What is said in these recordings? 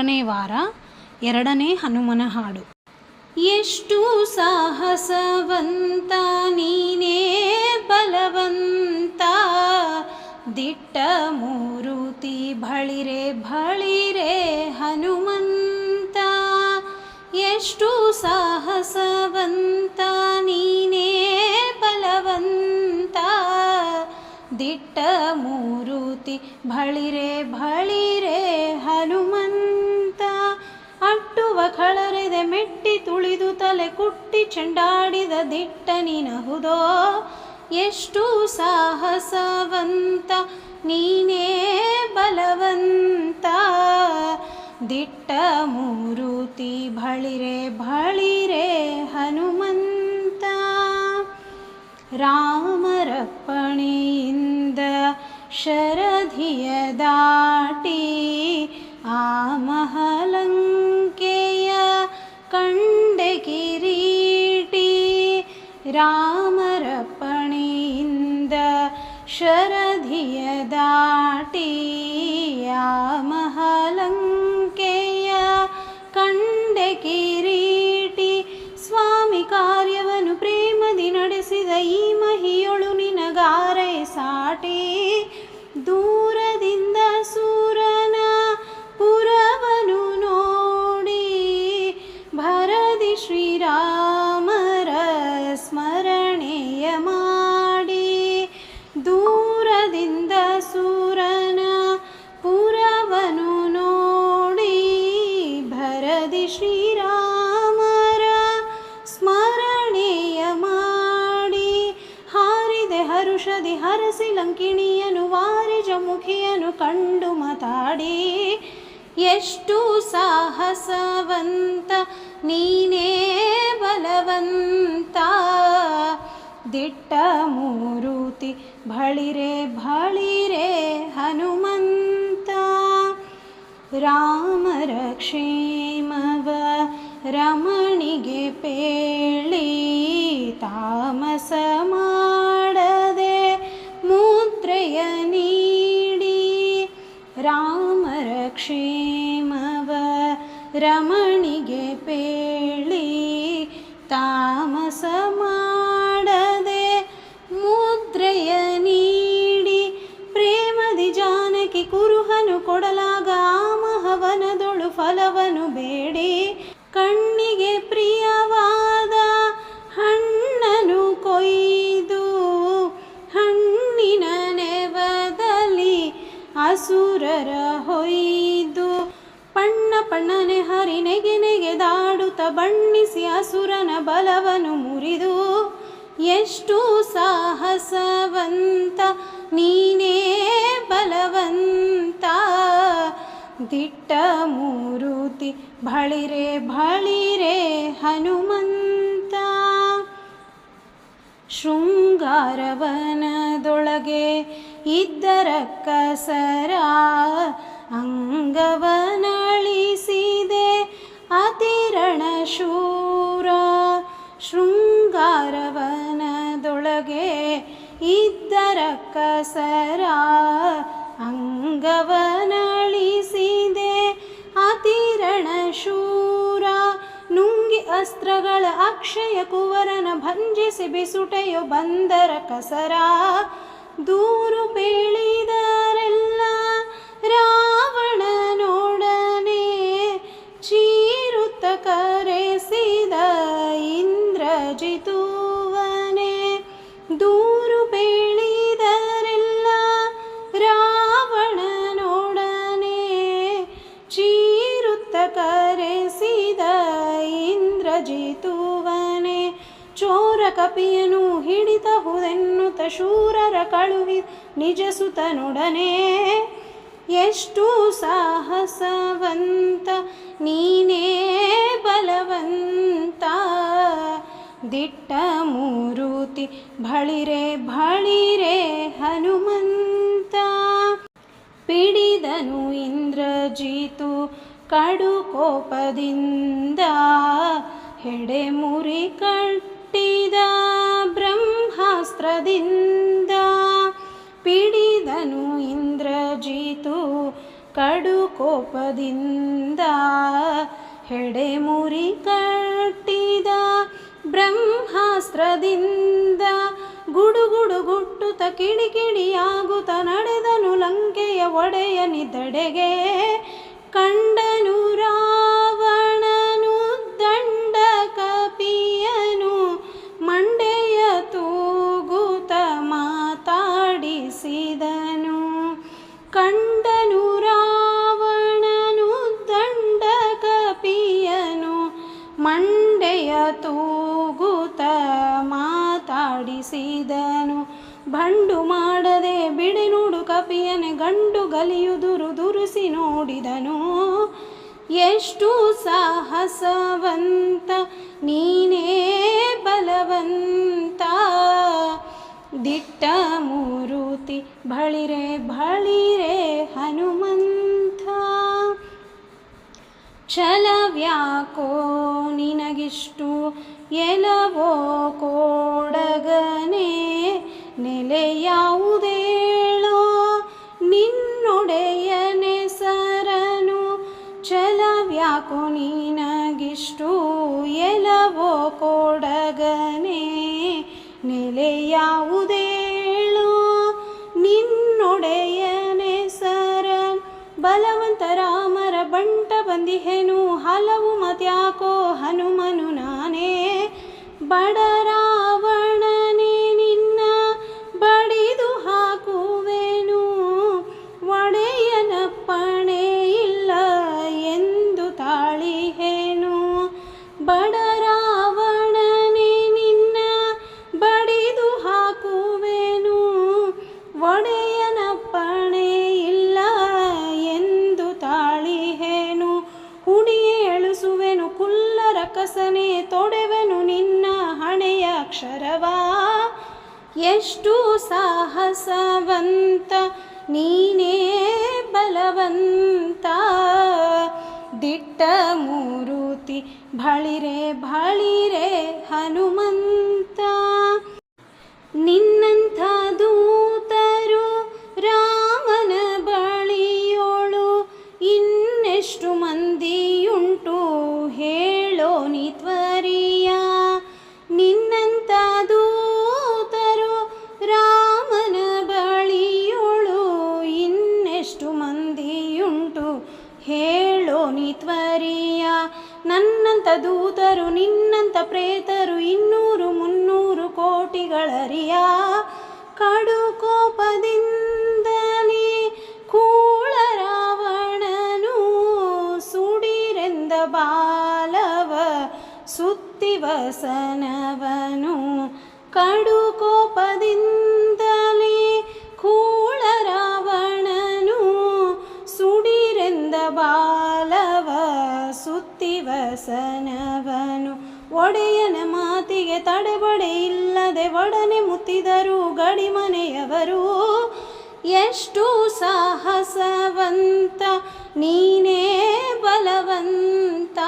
ಮೂರನೇ ವಾರ, ಎರಡನೇ ಹನುಮನ ಹಾಡು. ಎಷ್ಟು ಸಾಹಸವಂತ, ನೀನೇ ಬಲವಂತ. ದಿಟ್ಟ ಮೂರುತಿ ಬಳಿರೆ ಬಳಿರೆ ಹನುಮಂತ. ಎಷ್ಟು ಸಾಹಸವಂತ, ನೀನೇ ಬಲವಂತ. ದಿಟ್ಟ ಮೂರುತಿ ಬಳಿರೆ ಬಳಿರೆ ಹನುಮಂತ. ಅಟ್ಟುವ ಕಳರೆದೆ ಮೆಟ್ಟಿ ತುಳಿದು ತಲೆ ಕುಟ್ಟಿ ಚೆಂಡಾಡಿದ ದಿಟ್ಟ ನಿನಹುದೋ? ಎಷ್ಟು ಸಾಹಸವಂತ, ನೀನೇ ಬಲವಂತ. ದಿಟ್ಟ ಮೂರುತಿ ಬಳಿರೆ ಬಳಿರೆ ಹನುಮಂತ. ರಾಮರಪ್ಪಣೆಯಿಂದ ಶರಧಿಯ ದಾಟಿ ಆ ಶರಧಿಯ ದಾಟಿ ಮಹಾಲಂಕೆಯ ಕಂಡೆ ಕಿರೀಟಿ ಸ್ವಾಮಿ ಕಾರ್ಯವನ್ನು ಪ್ರೇಮದಿ ನಡೆಸಿದ ಈ ಮಹಿಯೊಳು ನಿನಗಾರೈ ಸಾಟಿ. ದೂರದಿಂದ ಹರುಷದಿ ಹರಸಿ ಲಂಕಿಣಿಯನು ವಾರಿಜ ಮುಖಿಯನು ಕಂಡು ಮಾತಾಡಿ, ಎಷ್ಟು ಸಾಹಸವಂತ, ನೀನೇ ಬಲವಂತ. ದಿಟ್ಟ ಮೂರುತಿ ಬಳಿರೆ ಬಳಿರೆ ಹನುಮಂತ. ರಾಮ ಕ್ಷೇಮವ ರಮಣಿಗೆ ಪೇಳಿ ತಾಮಸ ರಮಣಿಗೆ ಪೇಳಿ ತಾಮಸ ಮಾಡದೆ ಮುದ್ರೆಯ ನೀಡಿ ಪ್ರೇಮದಿ ಜಾನಕಿ ಕುರುಹನು ಕೊಡಲಾಗ ಮಹವನದೊಳು ಫಲವನು ಬೇಡಿ. ಕಣ್ಣಿಗೆ ಪ್ರಿಯವಾದ ಹಣ್ಣನು ಕೊಯ್ದು ಹಣ್ಣಿನ ನೆವದಲ್ಲಿ ಅಸುರರ ಹೊಯ್ದು ಪಣ್ಣನೆ ಹರಿ ನೆಗೆ ನೆಗೆದಾಡುತ್ತ ಬಣ್ಣಿಸಿ ಅಸುರನ ಬಲವನು ಮುರಿದು, ಎಷ್ಟು ಸಾಹಸವಂತ, ನೀನೇ ಬಲವಂತ, ದಿಟ್ಟ ಮೂರುತಿ ಬಳಿರೆ ಬಳಿರೆ ಹನುಮಂತ. ಶೃಂಗಾರವನದೊಳಗೆ ಇದ್ದರ ಕಸರ ಅಂಗವನಳಿಸಿದೆ ಕಸರ ಅಂಗವನಳಿಸಿದೆ. ಅತಿರಣ ಶೂರ ನುಂಗಿ ಅಸ್ತ್ರಗಳ ಅಕ್ಷಯ ಕುವರನ ಭಂಜಿಸಿ ಬಿಸುಟೆಯು ಬಂದರ ಕಸರ. ದೂರು ಬೇಳಿದರೆಲ್ಲ ಕಪಿಯನು ಹಿಡಿತಹುದೆನ್ನುತ್ತ ಶೂರರ ಕಳುಹಿ ನಿಜ ಸುತನೊಡನೆ ಎಷ್ಟು ಸಾಹಸವಂತ, ನೀನೇ ಬಲವಂತ. ದಿಟ್ಟ ಮೂರುತಿ ಬಳಿರೆ ಬಳಿರೆ ಹನುಮಂತ. ಪಿಡಿದನು ಇಂದ್ರಜಿತು ಕಡು ಕೋಪದಿಂದ ಹೆಡೆ ಮುರಿ ಕಟ್ಟಿದ ಬ್ರಹ್ಮಾಸ್ತ್ರದಿಂದ ಪಿಡಿದನು ಇಂದ್ರಜಿತು ಕಡು ಕೋಪದಿಂದ ಹೆಡೆಮುರಿ ಕಟ್ಟಿದ ಬ್ರಹ್ಮಾಸ್ತ್ರದಿಂದ ಗುಡುಗುಡು ಕಿಡಿ ಕಿಡಿಕಿಡಿಯಾಗುತ್ತ ನಡೆದನು ಲಂಕೆಯ ಒಡೆಯನಿದ್ದಡೆಗೆ ಕಂಡನು ರಾವಣನು ದಿಟ್ಟ ಮೂರುತಿ, ಬಳಿರೆ ಬಳಿರೆ ಹನುಮಂತ. ಛಲವ್ಯಾಕೋ ನಿನಗಿಷ್ಟು ಎಲವೋ ಕೋಡಗನೆ, ನೆಲೆ ಯಾವುದೇಳೋ ನಿನ್ನೊಡೆಯನೆ ಸರನು ಛಲವ್ಯಾಕೋ ನಿನಗಿಷ್ಟು ಎಲವೋ ಕೋಡಗನೆ ನೆಲೆಯಾವುದೇಳೋ ಬಲವಂತ ರಾಮರ ಬಂಟ ಬಂದಿಹೆನು ಹಲವು ಮತ್ಯಾಕೋ ಹನುಮನು ನಾನೇ. ಬಡ ಎಷ್ಟು ಸಾಹಸವಂತ ನೀನೇ ಬಲವಂತ ದಿಟ್ಟ ಮೂರುತಿ ಬಳಿರೆ ಬಳಿರೆ ಹನುಮಂತ ಕೋಟಿಗಳರಿಯ ಕಡು ಕೋಪದಿಂದಲೇ ಕೂಳ ರಾವಣನು ಸುಡಿರೆಂದ ಬಾಲವ ಸುತ್ತಿವಸನವನು ಮಾತಿಗೆ ತಡೆಬಡೆ ಇಲ್ಲದೆ ಒಡನೆ ಮುತ್ತಿದರು ಗಡಿ ಮನೆಯವರು ಎಷ್ಟು ಸಾಹಸವಂತ, ನೀನೇ ಬಲವಂತ.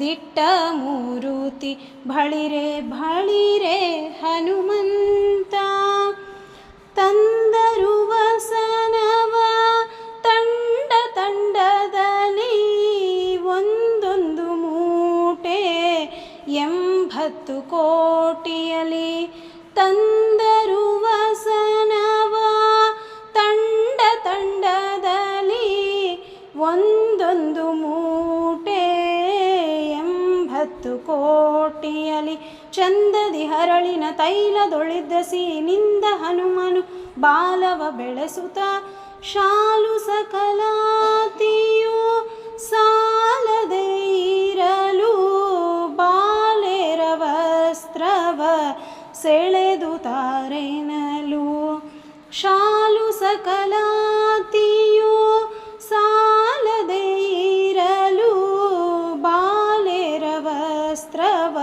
ದಿಟ್ಟ ಮೂರುತಿ ಬಳಿರೆ ಬಳಿರೆ ಹನುಮಂತ. ತಂದರು ವಸನವ ಎಂಬತ್ತು ಕೋಟಿಯಲಿ ತಂದರು ವಸನವ. ತಂಡ ತಂಡದಲ್ಲಿ ಒಂದೊಂದು ಮೂಟೆ ಎಂಬತ್ತು ಕೋಟಿಯಲಿ ಚಂದದಿ ಹರಳಿನ ತೈಲದೊಳಿದ್ದ ಸೀನಿಂದ ಹನುಮನು ಬಾಲವ ಬೆಳೆಸುತ್ತ ಶಾಲು ಸಕಲಾತಿಯು ಸಾಲದೆ ವಸ್ತ್ರವ ಸೆಳೆದು ತಾರೆನಲು. ಶಾಲು ಸಕಲಾತಿಯು ಸಾಲದೆ ಇರಲು. ಬಾಲೆರ ವಸ್ತ್ರವ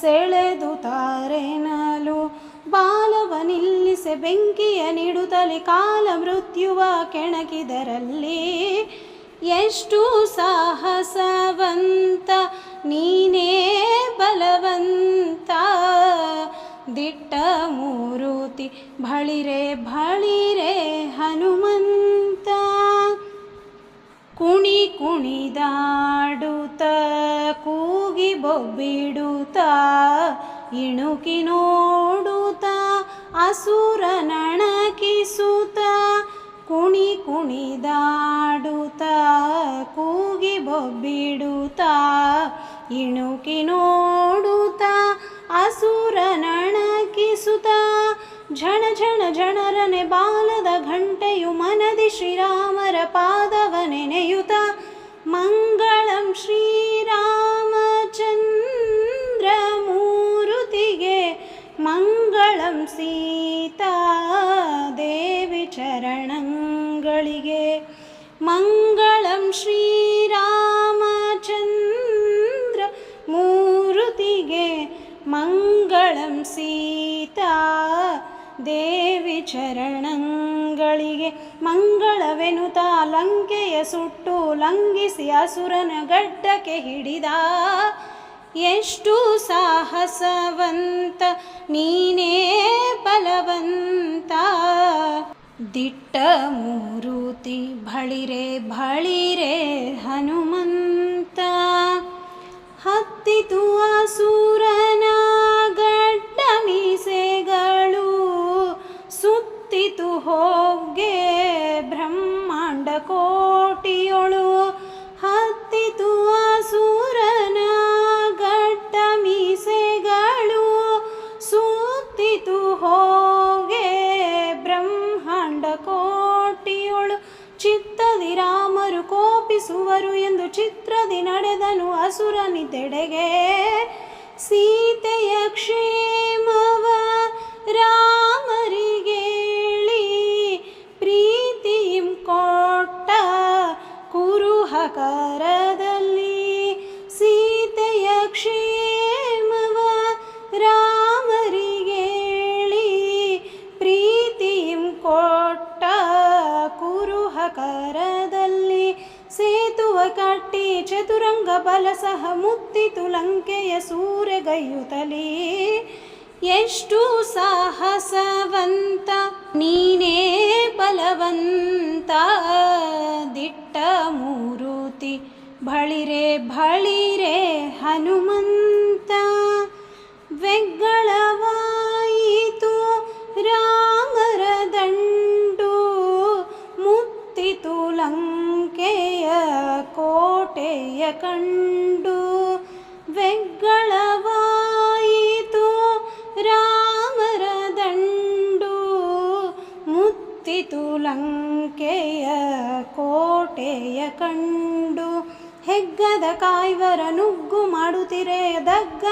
ಸೆಳೆದು ತಾರೆನಲು. ಬಾಲವ ನಿಲ್ಲಿಸೆ ಬೆಂಕಿಯ ನಿಡುತ್ತಲೆ ಕಾಲ ಮೃತ್ಯುವ ಕೆಣಕಿದರಲ್ಲಿ. ಎಷ್ಟು ಸಾಹಸವಂತ ನೀನೇ ಬಲವಂತ ಬಳಿರೆ ಬಳಿರೆ ಹನುಮಂತ, ಕುಣಿ ಕುಣಿದಾಡುತ್ತ, ಕೂಗಿ ಬೊಬ್ಬಿಡುತ್ತ, ಇಣುಕಿ ನೋಡುತ್ತ, ಅಸುರ ನಣಕಿಸುತ್ತ, ಕುಣಿ ಕುಣಿದಾಡುತ್ತ, ಕೂಗಿ ಬೊಬ್ಬಿಡುತ್ತ, ಇಣುಕಿ ನೋಡುತ್ತ, ಅಸುರ ಝಣ ಝಣ ಝಣರನೆ ಬಾಲದ ಘಂಟೆಯು ಮನದಿ ಶ್ರೀರಾಮರ ಪಾದವ ನೆನೆಯುತ ಮಂಗಳಂ ಶ್ರೀರಾಮಚಂದ್ರ ಮೂರುತಿಗೆ ಮಂಗಳಂ ಸೀತಾ ದೇವಿ ಚರಣಗಳಿಗೆ. ಮಂಗಳಂ ಶ್ರೀರಾಮಚಂದ್ರ ಮೂರುತಿಗೆ ಮಂಗಳಂ ಸೀತಾ ದೇವಿ ಚರಣಗಳಿಗೆ ಮಂಗಳವೆನುತ ಲಂಕೆಯ ಸುಟ್ಟು ಲಂಘಿಸಿ ಅಸುರನ ಗಡ್ಡಕ್ಕೆ ಹಿಡಿದ. ಎಷ್ಟು ಸಾಹಸವಂತ, ನೀನೇ ಬಲವಂತ. ದಿಟ್ಟ ಮೂರುತಿ ಬಳಿರೆ ಬಳಿರೆ ಹನುಮಂತ. ಹತ್ತಿತು ಅಸುರನ ಸೂರೆಗೈಯುತ್ತಲೇ ಎಷ್ಟು ಸಾಹಸವಂತ, ನೀನೇ ಬಲವಂತ, ದಿಟ್ಟ ಮೂರುತಿ, ಬಳಿರೆ ಬಳಿರೆ ಹನುಮಂತ ವೆಗ್ಗಳವಾಯಿತು ರಾಮರ ದಂಡು, ಮುತ್ತಿತು ಲಂಕೆಯ ಕೋಟೆಯ ಕಂಡು. ನುಗ್ಗು ಮಾಡುತ್ತಿರೆ ದಗ್ಗನೆ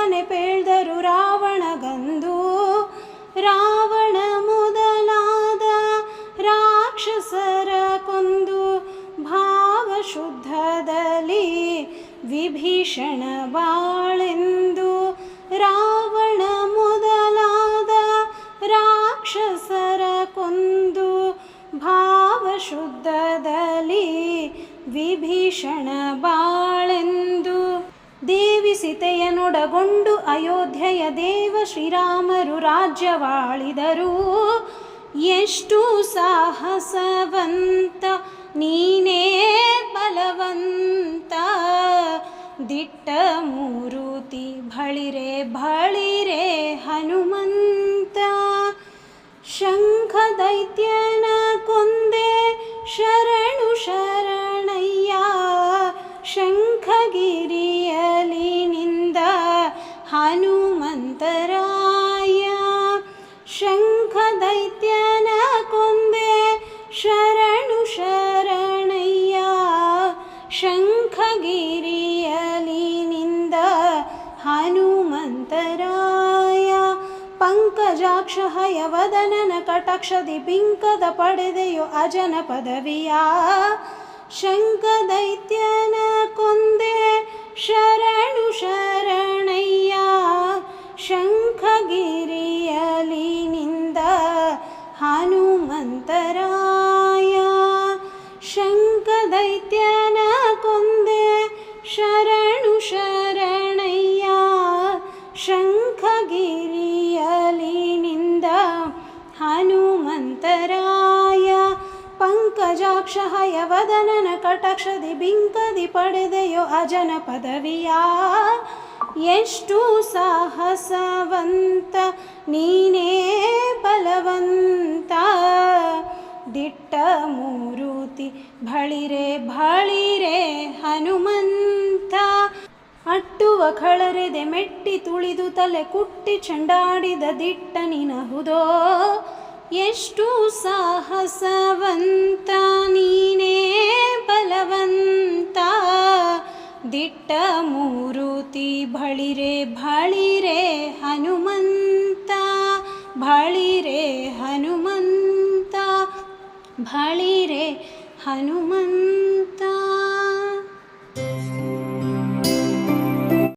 ಅಯೋಧ್ಯೆಯ ದೇವ ಶ್ರೀರಾಮರು ರಾಜ್ಯವಾಳಿದರು. ಎಷ್ಟು ಸಾಹಸವಂತ, ನೀನೇ ಬಲವಂತ. ದಿಟ್ಟ ಮೂರುತಿ ಬಳಿರೆ ಬಳಿರೆ ಹನುಮಂತ. ಶಂಖ ದೈತ್ಯನ ಹನುಮಂತರಾಯ. ಪಂಕಜಾಕ್ಷ ಹಯವದನನ ಕಟಾಕ್ಷದಿ ಪಿಂಕದ ಪಡೆದೆಯೋ ಅಜನ ಪದವಿಯ. ಶಂಕ ದೈತ್ಯನ ಕೊಂದೆ ಶರಣು ಶರಣಯ್ಯ. ಶಂಖಗಿರಿಯಲಿ ನಿಂದ ಹನುಮಂತರಾಯ. ಶಂಕ ದೈತ್ಯನ ಕೊಂದೆ ಶರಣು ಹಯವದನನ ಕಟಕ್ಷದಿ ಬಿಂಕದಿ ಪಡೆದೆಯೋ ಅಜನ ಪದವಿಯ ಎಷ್ಟು ಸಾಹಸವಂತ, ನೀನೇ ಬಲವಂತ. ದಿಟ್ಟ ಮೂರುತಿ ಭಳಿರೆ ಭಳಿರೆ ಹನುಮಂತ. ಅಟ್ಟುವ ಕಳರೆದೆ ಮೆಟ್ಟಿ ತುಳಿದು ತಲೆ ಕುಟ್ಟಿ ಚಂಡಾಡಿದ ದಿಟ್ಟ ನಿನಹುದೋ. ಎಷ್ಟು ಸಾಹಸವಂತ, ನೀನೇ ಬಲವಂತ. ದಿಟ್ಟ ಮೂರುತಿ ಬಳಿರೆ ಬಳಿರೆ ಹನುಮಂತ ಬಳಿರೆ ಹನುಮಂತ ಬಳಿರೆ ಹನುಮಂತ.